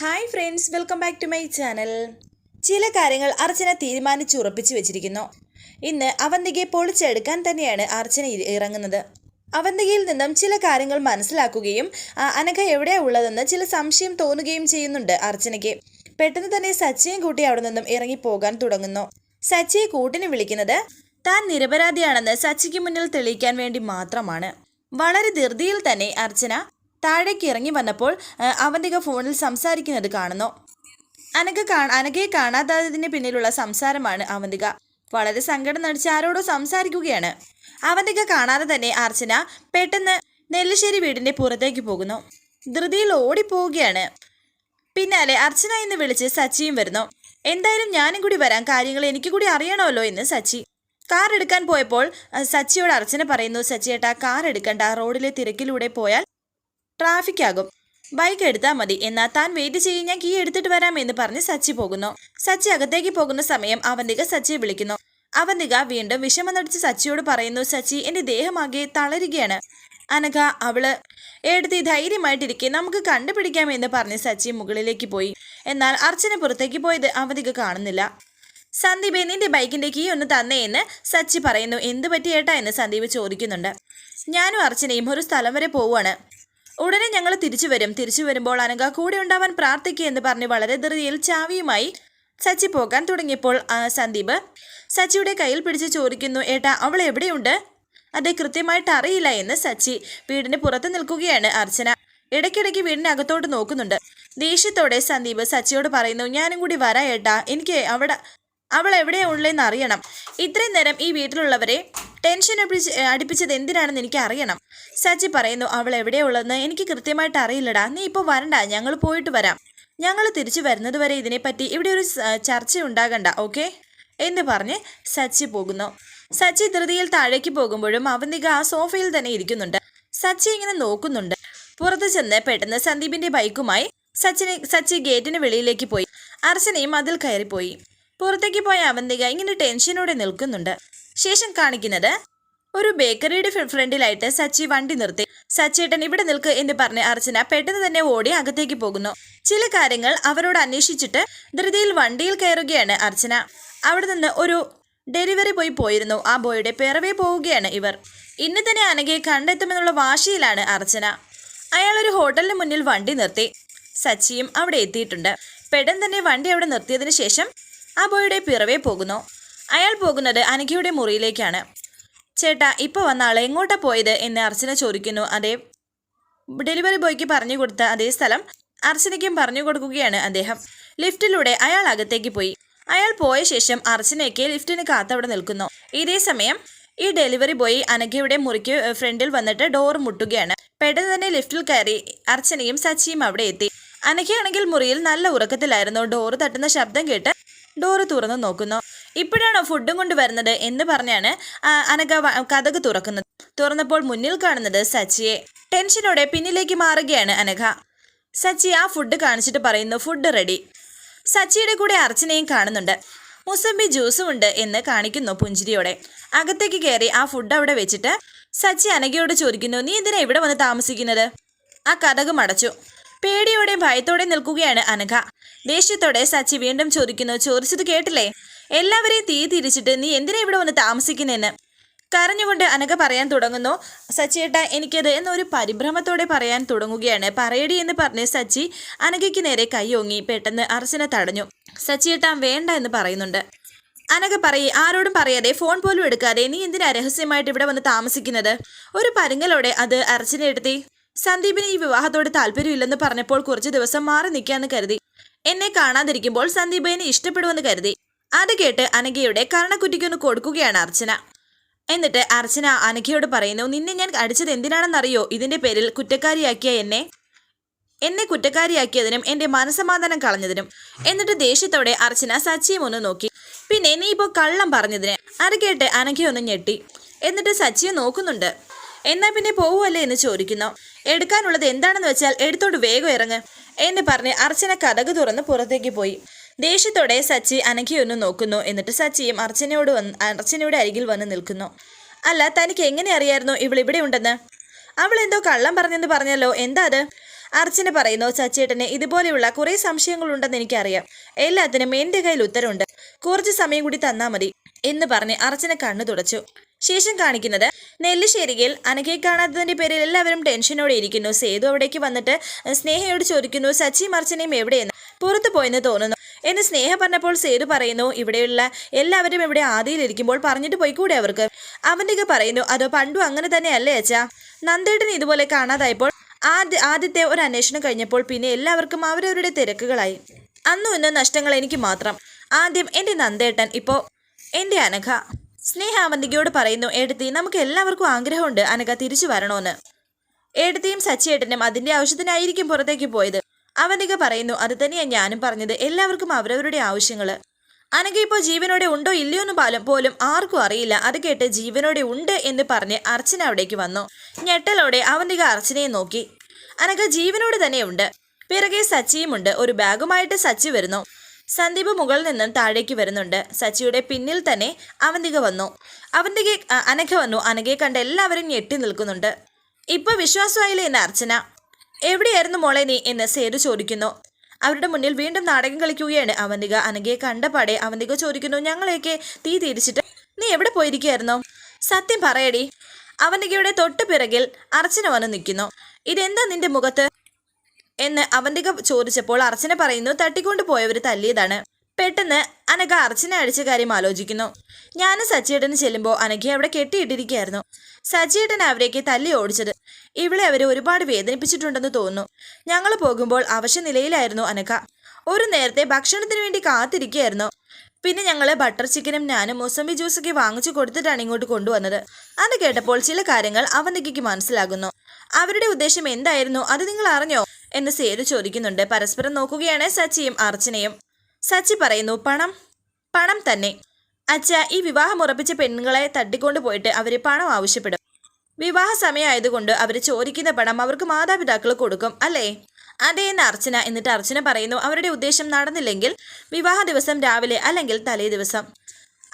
Hi friends welcome back to my channel ചില കാര്യങ്ങൾ അർച്ചന തീരുമാനിച്ച് ഉറപ്പിച്ചു വെച്ചിരിക്കുന്നു. ഇന്ന് അവന്തികയെ പൊളിച്ചെടുക്കാൻ തന്നെയാണ് അർച്ചന ഇറങ്ങുന്നത്. അവന്തികയിൽ നിന്നും ചില കാര്യങ്ങൾ മനസ്സിലാക്കുകയും അനഘ എവിടെയാണ് ഉള്ളതെന്ന് ചില സംശയം തോന്നുകയും ചെയ്യുന്നുണ്ട് അർച്ചനയ്ക്ക്. പെട്ടെന്ന് തന്നെ സച്ചിയും കൂട്ടി അവിടെ നിന്നും ഇറങ്ങിപ്പോകാൻ തുടങ്ങുന്നു. സച്ചിയെ കൂട്ടിന് വിളിക്കുന്നത് താൻ നിരപരാധിയാണെന്ന് സച്ചിക്ക് മുന്നിൽ തെളിയിക്കാൻ വേണ്ടി മാത്രമാണ്. വളരെ ധൃതിയിൽ തന്നെ അർച്ചന താഴേക്ക് ഇറങ്ങി വന്നപ്പോൾ അവന്റെ ഫോണിൽ സംസാരിക്കുന്നത് കാണുന്നു. അനക കാ അനകയെ കാണാതായതിന് പിന്നിലുള്ള സംസാരമാണ് അവന്തിക. വളരെ സങ്കടം നടിച്ച് ആരോടോ സംസാരിക്കുകയാണ്. അവന്തിക കാണാതെ തന്നെ അർച്ചന പെട്ടെന്ന് നെല്ലിശ്ശേരി വീടിന്റെ പുറത്തേക്ക് പോകുന്നു. ധൃതിയിൽ ഓടിപ്പോവുകയാണ്. പിന്നാലെ അർച്ചന എന്ന് വിളിച്ച് സച്ചിയും വരുന്നു. എന്തായാലും ഞാനും കൂടി വരാം. കാര്യങ്ങൾ എനിക്ക് കൂടി അറിയണമല്ലോ എന്ന് സച്ചി. കാർ എടുക്കാൻ പോയപ്പോൾ സച്ചിയോട് അർച്ചന പറയുന്നു സച്ചിയേട്ടാ കാർ എടുക്കണ്ട. റോഡിലെ തിരക്കിലൂടെ പോയാൽ ട്രാഫിക് ആകും ബൈക്ക് എടുത്താൽ മതി. എന്നാൽ താൻ വെയിറ്റ് ചെയ്യും ഞാൻ കീ എടുത്തിട്ട് വരാം എന്ന് പറഞ്ഞ് സച്ചി പോകുന്നു. സച്ചി അകത്തേക്ക് പോകുന്ന സമയം അവന്തിക സച്ചിയെ വിളിക്കുന്നു. അവന്തിക വീണ്ടും വിഷമം നടിച്ച് സച്ചിയോട് പറയുന്നു സച്ചി എന്റെ ദേഹമാകെ തളരുകയാണ്. അനഘ അവൾ എടുത്ത് ധൈര്യമായിട്ടിരിക്കെ നമുക്ക് കണ്ടുപിടിക്കാം എന്ന് പറഞ്ഞ് സച്ചി മുകളിലേക്ക് പോയി. എന്നാൽ അർച്ചന പുറത്തേക്ക് പോയത് അവന്തിക കാണുന്നില്ല. സന്ദീപ് നിന്റെ ബൈക്കിന്റെ കീ ഒന്ന് തന്നേ എന്ന് സച്ചി പറയുന്നു. എന്ത് പറ്റിയേട്ടാ എന്ന് സന്ദീപ് ചോദിക്കുന്നുണ്ട്. ഞാനും അർച്ചനയും ഒരു സ്ഥലം വരെ പോവുകയാണ്. ഉടനെ ഞങ്ങൾ തിരിച്ചു വരും. തിരിച്ചു വരുമ്പോൾ അനഘ കൂടെ ഉണ്ടാവാൻ പ്രാർത്ഥിക്കുക എന്ന് പറഞ്ഞ് വളരെ ധൃതിയിൽ ചാവിയുമായി സച്ചി പോകാൻ തുടങ്ങിയപ്പോൾ സന്ദീപ് സച്ചിയുടെ കയ്യിൽ പിടിച്ച് ചോദിക്കുന്നു ഏട്ടാ അവൾ എവിടെയുണ്ട്? അതെ കൃത്യമായിട്ട് അറിയില്ല എന്ന് സച്ചി വീടിന് പുറത്ത് നിൽക്കുകയാണ് അർച്ചന. ഇടയ്ക്കിടയ്ക്ക് വീടിനകത്തോട്ട് നോക്കുന്നുണ്ട്. ദേഷ്യത്തോടെ സന്ദീപ് സച്ചിയോട് പറയുന്നു ഞാനും കൂടി വരാ ഏട്ടാ. എനിക്ക് അവിടെ അവൾ എവിടെയാ ഉള്ളതെന്ന് അറിയണം. ഇത്രയും നേരം ഈ വീട്ടിലുള്ളവരെ ടെൻഷൻ അടിപ്പിച്ച് അടിപ്പിച്ചത് എന്തിനാണെന്ന് എനിക്ക് അറിയണം. സച്ചി പറയുന്നു അവൾ എവിടെയുള്ളതെന്ന് എനിക്ക് കൃത്യമായിട്ട് അറിയില്ലടാ. നീ ഇപ്പോൾ വരണ്ട. ഞങ്ങൾ പോയിട്ട് വരാം. ഞങ്ങൾ തിരിച്ചു വരുന്നത് വരെ ഇതിനെപ്പറ്റി ഇവിടെ ഒരു ചർച്ച ഉണ്ടാകണ്ട ഓക്കെ? എന്ന് പറഞ്ഞ് സച്ചി പോകുന്നു. സച്ചി ധൃതിയിൽ താഴേക്ക് പോകുമ്പോഴും അവന്തിക ആ സോഫയിൽ തന്നെ ഇരിക്കുന്നുണ്ട്. സച്ചി ഇങ്ങനെ നോക്കുന്നുണ്ട്. പുറത്ത് ചെന്ന് പെട്ടെന്ന് സന്ദീപിന്റെ ബൈക്കുമായി സച്ചിനെ സച്ചി ഗേറ്റിന് വെളിയിലേക്ക് പോയി. അർച്ചനയും അതിൽ കയറിപ്പോയി. പുറത്തേക്ക് പോയ അവന്തിക ഇങ്ങനെ ടെൻഷനോടെ നിൽക്കുന്നുണ്ട്. ശേഷം കാണിക്കുന്നത് ഒരു ബേക്കറിയുടെ ഫ്ര- ഫ്രണ്ടിലായിട്ട് സച്ചി വണ്ടി നിർത്തി. സച്ചേട്ടൻ ഇവിടെ നിൽക്ക് എന്ന് പറഞ്ഞ് അർച്ചന പെട്ടെന്ന് തന്നെ ഓടി അകത്തേക്ക് പോകുന്നു. ചില കാര്യങ്ങൾ അവരോട് അന്വേഷിച്ചിട്ട് ധൃതിയിൽ വണ്ടിയിൽ കയറുകയാണ് അർച്ചന. അവിടെ നിന്ന് ഒരു ഡെലിവറി ബോയ് പോയിരുന്നു. ആ ബോയുടെ പിറവേ പോവുകയാണ് ഇവർ. ഇന്ന് തന്നെ അനഘയെ കണ്ടെത്തുമെന്നുള്ള വാശിയിലാണ് അർച്ചന. അയാൾ ഒരു ഹോട്ടലിന് മുന്നിൽ വണ്ടി നിർത്തി. സച്ചിയും അവിടെ എത്തിയിട്ടുണ്ട്. പെട്ടെന്ന് തന്നെ വണ്ടി അവിടെ നിർത്തിയതിനു ശേഷം ആ ബോയുടെ പിറവേ പോകുന്നു. അയാൾ പോകുന്നത് അനഘയുടെ മുറിയിലേക്കാണ്. ചേട്ടാ ഇപ്പോൾ വന്ന ആൾ എങ്ങോട്ടാ പോയത് എന്ന് അർച്ചന ചോദിക്കുന്നു. അതേ ഡെലിവറി ബോയ്ക്ക് പറഞ്ഞു കൊടുത്ത അതേ സ്ഥലം അർച്ചനയ്ക്കും പറഞ്ഞു കൊടുക്കുകയാണ് അദ്ദേഹം. ലിഫ്റ്റിലൂടെ അയാൾ അകത്തേക്ക് പോയി. അയാൾ പോയ ശേഷം അർച്ചനയ്ക്ക് ലിഫ്റ്റിന് കാത്തവിടെ നിൽക്കുന്നു. ഇതേ സമയം ഈ ഡെലിവറി ബോയ് അനഘയുടെ മുറിക്ക് ഫ്രണ്ടിൽ വന്നിട്ട് ഡോർ മുട്ടുകയാണ്. പെട്ടെന്ന് തന്നെ ലിഫ്റ്റിൽ കയറി അർച്ചനയും സച്ചിയും അവിടെ എത്തി. അനഘയാണെങ്കിൽ മുറിയിൽ നല്ല ഉറക്കത്തിലായിരുന്നു. ഡോറ് തട്ടുന്ന ശബ്ദം കേട്ട് ഡോറ് തുറന്നു നോക്കുന്നു. ഇപ്പോഴാണോ ഫുഡും കൊണ്ട് വരുന്നത് എന്ന് പറഞ്ഞാണ് അനക കതക് തുറക്കുന്നത്. തുറന്നപ്പോൾ മുന്നിൽ കാണുന്നത് സച്ചിയെ. ടെൻഷനോടെ പിന്നിലേക്ക് മാറുകയാണ് അനഘ. സച്ചി ആ ഫുഡ് കാണിച്ചിട്ട് പറയുന്നു ഫുഡ് റെഡി. സച്ചിയുടെ കൂടെ അർച്ചനയും കാണുന്നുണ്ട്. മുസംബി ജ്യൂസും ഉണ്ട് എന്ന് കാണിക്കുന്നു പുഞ്ചിരിയോടെ. അകത്തേക്ക് കയറി ആ ഫുഡ് അവിടെ വെച്ചിട്ട് സച്ചി അനഘയോട് ചോദിക്കുന്നു നീ എന്തിനാ ഇവിടെ വന്ന് താമസിക്കുന്നത്? ആ കഥക് മടച്ചു. പേടിയോടെ ഭയത്തോടെ നിൽക്കുകയാണ് അനഘ. ദേഷ്യത്തോടെ സച്ചി വീണ്ടും ചോദിക്കുന്നു ചോദിച്ചത് കേട്ടില്ലേ? എല്ലാവരെയും തീ തിരിച്ചിട്ട് നീ എന്തിനാ ഇവിടെ വന്ന് താമസിക്കുന്നെന്ന്? കരഞ്ഞുകൊണ്ട് അനഘ പറയാൻ തുടങ്ങുന്നു സച്ചിയേട്ട എനിക്കത് എന്നൊരു പരിഭ്രമത്തോടെ പറയാൻ തുടങ്ങുകയാണ്. പറയടി എന്ന് പറഞ്ഞ് സച്ചി അനഘയ്ക്ക് നേരെ കൈയോങ്ങി പെട്ടെന്ന് അർച്ചന തടഞ്ഞു. സച്ചിയേട്ട വേണ്ട എന്ന് പറയുന്നുണ്ട്. അനഘ പറയി ആരോടും പറയാതെ ഫോൺ പോലും എടുക്കാതെ നീ എന്തിനാ രഹസ്യമായിട്ട് ഇവിടെ വന്ന് താമസിക്കുന്നത്? ഒരു പരുങ്ങലോടെ അത് അർച്ചന എടുത്തി സന്ദീപിന് ഈ വിവാഹത്തോട് താല്പര്യമില്ലെന്ന് പറഞ്ഞപ്പോൾ കുറച്ച് ദിവസം മാറി നിൽക്കാന്ന് കരുതി. എന്നെ കാണാതിരിക്കുമ്പോൾ സന്ദീപ് എന്നെ ഇഷ്ടപ്പെടുമെന്ന് കരുതി. അത് കേട്ട് അനഘയുടെ കരണക്കുറ്റിക്കൊന്ന് കൊടുക്കുകയാണ് അർച്ചന. എന്നിട്ട് അർച്ചന അനഘയോട് പറയുന്നു നിന്നെ ഞാൻ അടിച്ചത് എന്തിനാണെന്നറിയോ? ഇതിന്റെ പേരിൽ കുറ്റക്കാരിയാക്കിയ എന്നെ എന്നെ കുറ്റക്കാരിയാക്കിയതിനും എന്റെ മനസമാധാനം കളഞ്ഞതിനും. എന്നിട്ട് ദേഷ്യത്തോടെ അർച്ചന സച്ചിയും ഒന്ന് നോക്കി. പിന്നെ നീ ഇപ്പോൾ കള്ളം പറഞ്ഞതിന്. അത് കേട്ട് അനഘയൊന്ന് ഞെട്ടി. എന്നിട്ട് സച്ചിയെ നോക്കുന്നുണ്ട്. എന്നാ പിന്നെ പോവുമല്ലേ എന്ന് ചോദിക്കുന്നു. എടുക്കാനുള്ളത് എന്താണെന്ന് വെച്ചാൽ എടുത്തോണ്ട് വേഗം ഇറങ്ങ് എന്ന് പറഞ്ഞ് അർച്ചന കഥക് തുറന്ന് പുറത്തേക്ക് പോയി. ദേഷ്യത്തോടെ സച്ചി അനഘയൊന്ന് നോക്കുന്നു. എന്നിട്ട് സച്ചിയും അർച്ചനയോട് വന്ന് അർച്ചനയുടെ അരികിൽ വന്ന് നിൽക്കുന്നു. അല്ല തനിക്ക് എങ്ങനെ അറിയായിരുന്നു ഇവൾ ഇവിടെ ഉണ്ടെന്ന്? അവൾ എന്തോ കള്ളം പറഞ്ഞെന്ന് പറഞ്ഞല്ലോ. എന്താ അത്? അർച്ചന പറയുന്നു സച്ചേട്ടന് ഇതുപോലെയുള്ള കുറേ സംശയങ്ങളുണ്ടെന്ന് എനിക്കറിയാം. എല്ലാത്തിനും എന്റെ കയ്യിൽ ഉത്തരവുണ്ട് കുറച്ച് സമയം കൂടി തന്നാൽ മതി എന്ന് പറഞ്ഞ് അർച്ചന കണ്ണു തുടച്ചു. ശേഷം കാണിക്കുന്നത് നെല്ലിശ്ശേരിയിൽ അനഘയെ കാണാത്തതിന്റെ പേരിൽ എല്ലാവരും ടെൻഷനോടെ ഇരിക്കുന്നു. സേതു അവിടേക്ക് വന്നിട്ട് സ്നേഹയോട് ചോദിക്കുന്നു സച്ചി മർച്ചനയും എവിടെയെന്ന്? പുറത്തു പോയെന്ന് തോന്നുന്നു. എന്ന് സ്നേഹ പറഞ്ഞപ്പോൾ സേതു പറയുന്നു ഇവിടെയുള്ള എല്ലാവരും ഇവിടെ ആദിയിലിരിക്കുമ്പോൾ പറഞ്ഞിട്ട് പോയിക്കൂടെ അവർക്ക്? അവന്റെ പറയുന്നു അതോ പണ്ടും അങ്ങനെ തന്നെയല്ലേ അച്ഛാ? നന്ദേട്ടൻ ഇതുപോലെ കാണാതായപ്പോൾ ആദ്യ ആദ്യത്തെ ഒരു അന്വേഷണം കഴിഞ്ഞപ്പോൾ പിന്നെ എല്ലാവർക്കും അവരവരുടെ തിരക്കുകളായി. അന്നും ഇന്നും നഷ്ടങ്ങൾ എനിക്ക് മാത്രം. ആദ്യം എന്റെ നന്ദേട്ടൻ ഇപ്പോൾ എന്റെ അനഘ. സ്നേഹ അവന്തികയോട് പറയുന്നു എടുത്തി നമുക്ക് എല്ലാവർക്കും ആഗ്രഹമുണ്ട് അനക തിരിച്ചു വരണോന്ന് എടുത്തിയും സച്ചിയേട്ടനും അതിന്റെ ആവശ്യത്തിനായിരിക്കും പുറത്തേക്ക് പോയത്. അവന്തിക പറയുന്നു അത് തന്നെയാണ് ഞാനും പറഞ്ഞത് എല്ലാവർക്കും അവരവരുടെ ആവശ്യങ്ങൾ. അനക ഇപ്പോൾ ജീവനോടെ ഉണ്ടോ ഇല്ലയോ എന്ന് പാലും പോലും ആർക്കും അറിയില്ല. അത് കേട്ട് ജീവനോടെ ഉണ്ട് എന്ന് പറഞ്ഞ് അർച്ചന അവിടേക്ക് വന്നു. ഞെട്ടലോടെ അവന്തിക അർച്ചനയെ നോക്കി. അനക ജീവനോട് തന്നെയുണ്ട് പിറകെ സച്ചിയുമുണ്ട് ഒരു ബാഗുമായിട്ട് സച്ചി വരുന്നു. സന്ദീപ് മുകളിൽ നിന്നും താഴേക്ക് വരുന്നുണ്ട്. സച്ചിയുടെ പിന്നിൽ തന്നെ അവന്തിക വന്നു. അവന്തിക അനഘ വന്നു. അനഘയെ കണ്ട് എല്ലാവരും ഞെട്ടി നിൽക്കുന്നുണ്ട്. ഇപ്പൊ വിശ്വാസമായില്ലേ എന്ന് അർച്ചന? എവിടെയായിരുന്നു മോളെ നീ എന്ന് സേതു ചോദിക്കുന്നു. അവരുടെ മുന്നിൽ വീണ്ടും നാടകം കളിക്കുകയാണ് അവന്തിക. അനഘയെ കണ്ടപാടെ അവന്തിക ചോദിക്കുന്നു ഞങ്ങളെയൊക്കെ തീ തിരിച്ചിട്ട് നീ എവിടെ പോയിരിക്കുകയായിരുന്നു? സത്യം പറയടി. അവന്തികയുടെ തൊട്ടു പിറകിൽ അർച്ചന വന്ന് നിൽക്കുന്നു. ഇതെന്താ നിന്റെ മുഖത്ത്? എന്ന് അവന്തിക ചോദിച്ചപ്പോൾ അർച്ചന പറയുന്നു തട്ടിക്കൊണ്ടു പോയവർ തല്ലിയതാണ്. പെട്ടെന്ന് അനഘ അർച്ചന അടിച്ച കാര്യം ആലോചിക്കുന്നു. ഞാൻ സച്ചിയേട്ടന് ചെല്ലുമ്പോൾ അനഘയെ അവിടെ കെട്ടിയിട്ടിരിക്കുകയായിരുന്നു. സച്ചിയേട്ടൻ അവരേക്ക് തല്ലി ഓടിച്ചത്. ഇവിടെ അവരെ ഒരുപാട് വേദനിപ്പിച്ചിട്ടുണ്ടെന്ന് തോന്നുന്നു. ഞങ്ങൾ പോകുമ്പോൾ അവശ്യ നിലയിലായിരുന്നു അനഘ. ഒരു നേരത്തെ ഭക്ഷണത്തിന് വേണ്ടി കാത്തിരിക്കുകയായിരുന്നു. പിന്നെ ഞങ്ങൾ ബട്ടർ ചിക്കനും ഞാനും മൊസമ്പി ജ്യൂസൊക്കെ വാങ്ങിച്ചു കൊടുത്തിട്ടാണ് ഇങ്ങോട്ട് കൊണ്ടുവന്നത്. അത് കേട്ടപ്പോൾ ചില കാര്യങ്ങൾ അവന്തികയ്ക്ക് മനസ്സിലാകുന്നു. അവരുടെ ഉദ്ദേശം എന്തായിരുന്നു? അത് നിങ്ങൾ അറിഞ്ഞോ? എന്ന് സേതു ചോദിക്കുന്നുണ്ട്. പരസ്പരം നോക്കുകയാണ് സച്ചിയും അർച്ചനയും. സച്ചി പറയുന്നു പണം പണം തന്നെ. അച്ഛ ഈ വിവാഹം ഉറപ്പിച്ച പെണ്ണുങ്ങളെ തട്ടിക്കൊണ്ടു പോയിട്ട് അവർ പണം ആവശ്യപ്പെടും. വിവാഹ സമയമായതുകൊണ്ട് അവർ ചോദിക്കുന്ന പണം അവർക്ക് മാതാപിതാക്കൾ കൊടുക്കും അല്ലേ? അതെ എന്ന് അർച്ചന. എന്നിട്ട് അർച്ചന പറയുന്നു അവരുടെ ഉദ്ദേശം നടന്നില്ലെങ്കിൽ വിവാഹ ദിവസം രാവിലെ അല്ലെങ്കിൽ തലേ ദിവസം.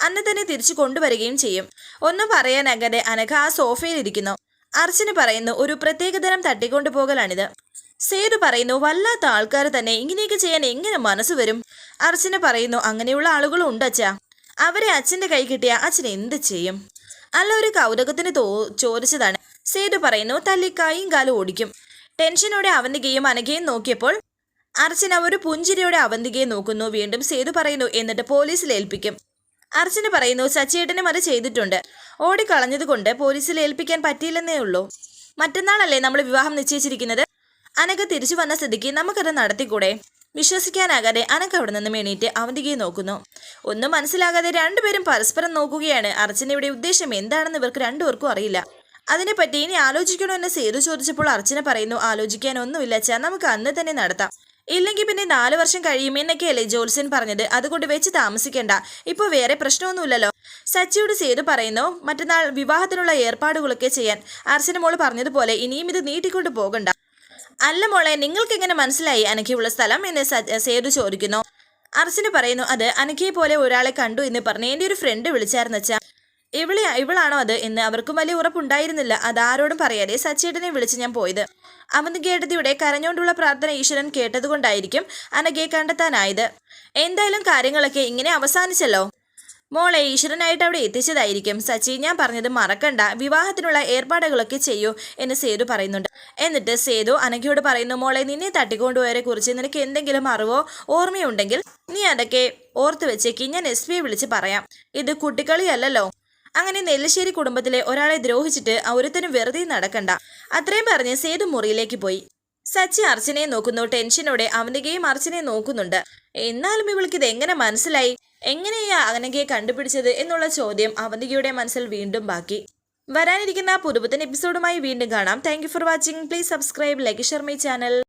അന്ന് തന്നെ തിരിച്ചു കൊണ്ടുവരികയും ചെയ്യും. ഒന്നും പറയാനാകാതെ അനഘ ആ സോഫയിൽ ഇരിക്കുന്നു. അർച്ചന പറയുന്നു ഒരു പ്രത്യേകതരം തട്ടിക്കൊണ്ടുപോകലാണിത് സേതു പറയുന്നു വല്ലാത്ത ആൾക്കാർ തന്നെ. ഇങ്ങനെയൊക്കെ ചെയ്യാൻ എങ്ങനെ മനസ്സ് വരും? അർച്ചന പറയുന്നു അങ്ങനെയുള്ള ആളുകളും ഉണ്ട് അവരെ അച്ഛന്റെ കൈ കിട്ടിയ അച്ഛൻ എന്ത് ചെയ്യും? അല്ല ഒരു കൗതുകത്തിന് തോ ചോദിച്ചതാണ്. സേതു പറയുന്നു തല്ലി കൈയും കാലും ഓടിക്കും. ടെൻഷനോടെ അവന്തികയും അനഘയും നോക്കിയപ്പോൾ അർച്ചന ഒരു പുഞ്ചിരിയോടെ അവന്തികയെ നോക്കുന്നു. വീണ്ടും സേതു പറയുന്നു എന്നിട്ട് പോലീസിൽ ഏൽപ്പിക്കും. അർച്ചന പറയുന്നു സച്ചേട്ടനും അത് ചെയ്തിട്ടുണ്ട്. ഓടിക്കളഞ്ഞതുകൊണ്ട് പോലീസിൽ ഏൽപ്പിക്കാൻ പറ്റിയില്ലെന്നേ ഉള്ളൂ. മറ്റന്നാളല്ലേ നമ്മൾ വിവാഹം നിശ്ചയിച്ചിരിക്കുന്നത്? അനഘ തിരിച്ചു വന്ന സ്ഥിതിക്ക് നമുക്കത് നടത്തിക്കൂടെ? വിശ്വസിക്കാനാകാതെ അനക്ക് അവിടെ നിന്നും എണീറ്റ് അവന്തികയെ നോക്കുന്നു. ഒന്നും മനസ്സിലാകാതെ രണ്ടുപേരും പരസ്പരം നോക്കുകയാണ്. അർച്ചനയുടെ ഉദ്ദേശം എന്താണെന്ന് ഇവർക്ക് രണ്ടുപേർക്കും അറിയില്ല. അതിനെപ്പറ്റി ഇനി ആലോചിക്കണോ എന്ന് സേതു ചോദിച്ചപ്പോൾ അർച്ചന പറയുന്നു ആലോചിക്കാനൊന്നുമില്ല അച്ഛാ നമുക്ക് അന്ന് തന്നെ നടത്താം. ഇല്ലെങ്കിൽ പിന്നെ നാല് വർഷം കഴിയും എന്നൊക്കെയല്ലേ ജോത്സ്യൻ പറഞ്ഞത്. അതുകൊണ്ട് വെച്ച് താമസിക്കേണ്ട. ഇപ്പോൾ വേറെ പ്രശ്നമൊന്നുമില്ലല്ലോ. സച്ചിയോട് സേതു പറയുന്നു മറ്റന്നാൾ വിവാഹത്തിനുള്ള ഏർപ്പാടുകളൊക്കെ ചെയ്യാൻ. അർച്ചന മോൾ പറഞ്ഞതുപോലെ ഇനിയും ഇത് നീട്ടിക്കൊണ്ട് പോകണ്ട. അല്ല മോളെ നിങ്ങൾക്ക് എങ്ങനെ മനസ്സിലായി അനഘയുള്ള സ്ഥലം എന്ന് സേതു ചോദിക്കുന്നു. അർച്ചന പറയുന്നു അത് അനഘയെ പോലെ ഒരാളെ കണ്ടു എന്ന് പറഞ്ഞ് എന്റെ ഒരു ഫ്രണ്ട് വിളിച്ചായിരുന്നു വെച്ചാ ഇവളെ ഇവളാണോ അത് എന്ന് അവർക്കും വലിയ ഉറപ്പുണ്ടായിരുന്നില്ല. അത് ആരോടും പറയാതെ സച്ചേട്ടനെ വിളിച്ച് ഞാൻ പോയത്. അവന്തികേട്ടതിയുടെ കരഞ്ഞുകൊണ്ടുള്ള പ്രാർത്ഥന ഈശ്വരൻ കേട്ടതുകൊണ്ടായിരിക്കും അനഘയെ കണ്ടെത്താനായത്. എന്തായാലും കാര്യങ്ങളൊക്കെ ഇങ്ങനെ അവസാനിച്ചല്ലോ. മോളെ ഈശ്വരനായിട്ട് അവിടെ എത്തിച്ചതായിരിക്കും. സച്ചി ഞാൻ പറഞ്ഞത് മറക്കണ്ട. വിവാഹത്തിനുള്ള ഏർപ്പാടുകളൊക്കെ ചെയ്യൂ എന്ന് സേതു പറയുന്നുണ്ട്. എന്നിട്ട് സേതു അനഘയോട് പറയുന്നു മോളെ നിന്നെ തട്ടിക്കൊണ്ടുപോയവരെ കുറിച്ച് നിനക്ക് എന്തെങ്കിലും അറിവോ ഓർമ്മയുണ്ടെങ്കിൽ നീ അതൊക്കെ ഓർത്തു വെച്ചേക്ക്. ഞാൻ എസ് പിയെ വിളിച്ച് പറയാം. ഇത് കുട്ടിക്കളിയല്ലല്ലോ. അങ്ങനെ നെല്ലശ്ശേരി കുടുംബത്തിലെ ഒരാളെ ദ്രോഹിച്ചിട്ട് ഒരുത്തനും വെറുതെ നടക്കണ്ട. അത്രയും പറഞ്ഞ് സേതു മുറിയിലേക്ക് പോയി. സച്ചി അർച്ചനയെ നോക്കുന്നു. ടെൻഷനോടെ അവനികയും അർച്ചനയെ നോക്കുന്നുണ്ട്. എന്നാലും ഇവൾക്ക് ഇത് എങ്ങനെ മനസ്സിലായി? എങ്ങനെയാ അനഘയെ കണ്ടുപിടിച്ചത് എന്നുള്ള ചോദ്യം അവന്തികയുടെ മനസ്സിൽ വീണ്ടും ബാക്കി. വരാനിരിക്കുന്ന പുതുപുത്തൻ എപ്പിസോഡുമായി വീണ്ടും കാണാം. Thank for watching please subscribe like share my channel